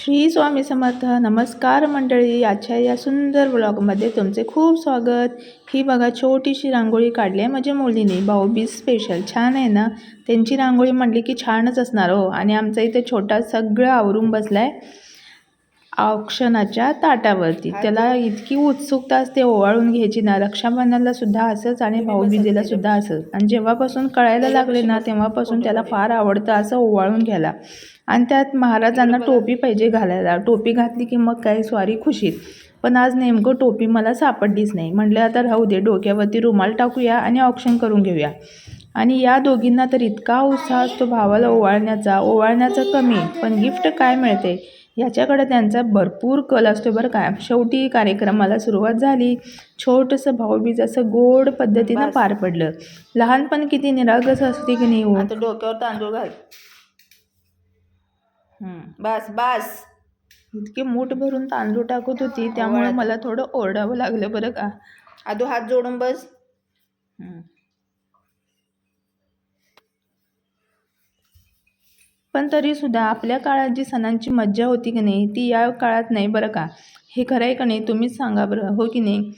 श्री स्वामी समर्थ. नमस्कार मंडळी. आजच्या या सुंदर ब्लॉगमध्ये तुमचे खूप स्वागत. ही बघा छोटीशी रांगोळी काढली आहे माझ्या मुलीने. भाऊबीज स्पेशल छान आहे ना? त्यांची रांगोळी म्हटली की छानच असणार हो. आणि आमचा इथे छोटा सगळं आवरून बसला आहे औक्षणाच्या ताटावरती. त्याला इतकी उत्सुकता असते ओवाळून घ्यायची ना. रक्षाबंधनाला सुद्धा असंच आणि भाऊबीजेला सुद्धा असंच. आणि जेव्हापासून कळायला लागले ना तेव्हापासून त्याला फार आवडतं असं ओवाळून घ्यायला. आणि त्यात महाराजांना टोपी पाहिजे घालायला. टोपी घातली की मग काय? स्वारी खुशीत. पण आज नेमकं टोपी मला सापडलीच नाही. म्हटलं आता राहू दे डोक्यावरती रुमाल टाकूया आणि ऑप्शन करून घेऊया. आणि या दोघींना तर इतका उत्साह असतो भावाला ओवाळण्याचा. ओवाळण्याचा कमी पण गिफ्ट काय मिळते? याच्याकडे त्यांचा भरपूर कल असतो बरं का. शेवटी कार्यक्रमाला सुरुवात झाली. छोटंसं भाऊबीज असं गोड पद्धतीनं पार पडलं. लहानपण किती निरागस असते की नाही हो? आता डोक्यावर तांदूळ घाल. बस बस. इतके मूठ भरून तांदूळ टाकत होती त्यामुळे मला थोडं ओरडावं लागलं बरं का. आदू हात जोडून बस. पण तरीसुद्धा आपल्या काळात जी सणांची मज्जा होती की नाही ती या काळात नाही बरं का? हे खरं आहे का नाही? तुम्हीच सांगा बरं हो की नाही?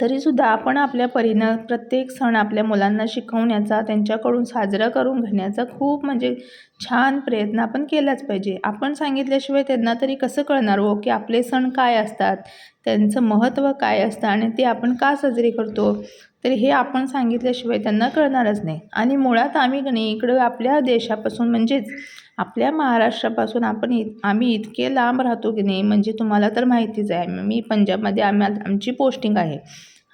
तरीसुद्धा आपण आपल्या परीनं प्रत्येक सण आपल्या मुलांना शिकवण्याचा त्यांच्याकडून साजरा करून घेण्याचा खूप म्हणजे छान प्रयत्न आपण केलाच पाहिजे. आपण सांगितल्याशिवाय त्यांना तरी कसं कळणार हो की आपले सण काय असतात त्यांचं महत्त्व काय असतं आणि ते आपण का साजरे करतो? तर हे आपण सांगितल्याशिवाय त्यांना कळणारच नाही. आणि मुळात आम्ही गणे इकडं आपल्या देशापासून म्हणजेच आपल्या महाराष्ट्रापासून आपण इत आम्ही इतके लांब राहतो की नाही म्हणजे तुम्हाला तर माहितीच आहे मी पंजाबमध्ये आम्ही आमची पोस्टिंग आहे.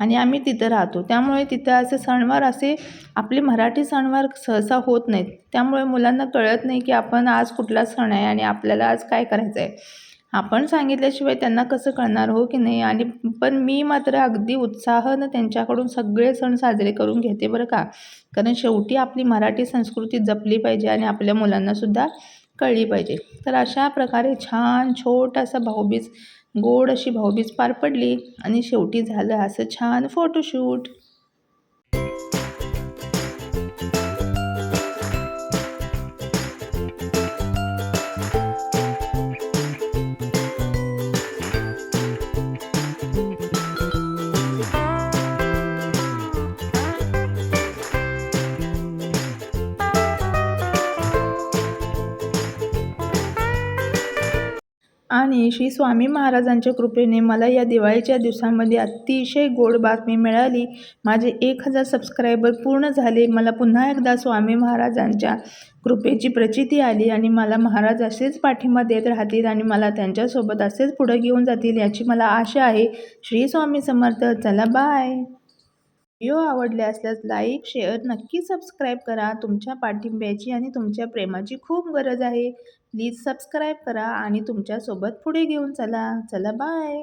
आणि आम्ही तिथं राहतो. त्यामुळे तिथं असे सणवार असे आपले मराठी सणवार सहसा होत नाहीत. त्यामुळे मुलांना कळत नाही की आपण आज कुठला सण आहे आणि आपल्याला आज काय करायचं आहे आपण सांगितल्याशिवाय त्यांना कसं कळणार हो की नाही? आणि पण मी मात्र अगदी उत्साहानं त्यांच्याकडून सगळे सण साजरे करून घेते बरं का. कारण शेवटी आपली मराठी संस्कृती जपली पाहिजे आणि आपल्या मुलांनासुद्धा कळली पाहिजे. तर अशा प्रकारे छान छोटासा भाऊबीज गोड अशी भाऊबीज पार पडली आणि शेवटी झालं असं छान फोटोशूट आणि श्री स्वामी महाराजांच्या कृपेने मला या दिवाळीच्या दिवसामध्ये अतिशय गोड बातमी मिळाली. माझे एक हजार सबस्क्रायबर पूर्ण झाले. मला पुन्हा एकदा स्वामी महाराजांच्या कृपेची प्रचिती आली आणि मला महाराज असेच पाठिंबा देत राहतील आणि मला त्यांच्यासोबत असेच पुढं घेऊन जातील याची मला आशा आहे. श्री स्वामी समर्थ. चला बाय व्हिडिओ आवडले असल्यास लाईक शेअर नक्की सबस्क्राईब करा. तुमच्या पाठिंब्याची आणि तुमच्या प्रेमाची खूप गरज आहे. प्लीज सबस्क्राईब करा आणि तुमच्यासोबत पुढे घेऊन चला. चला बाय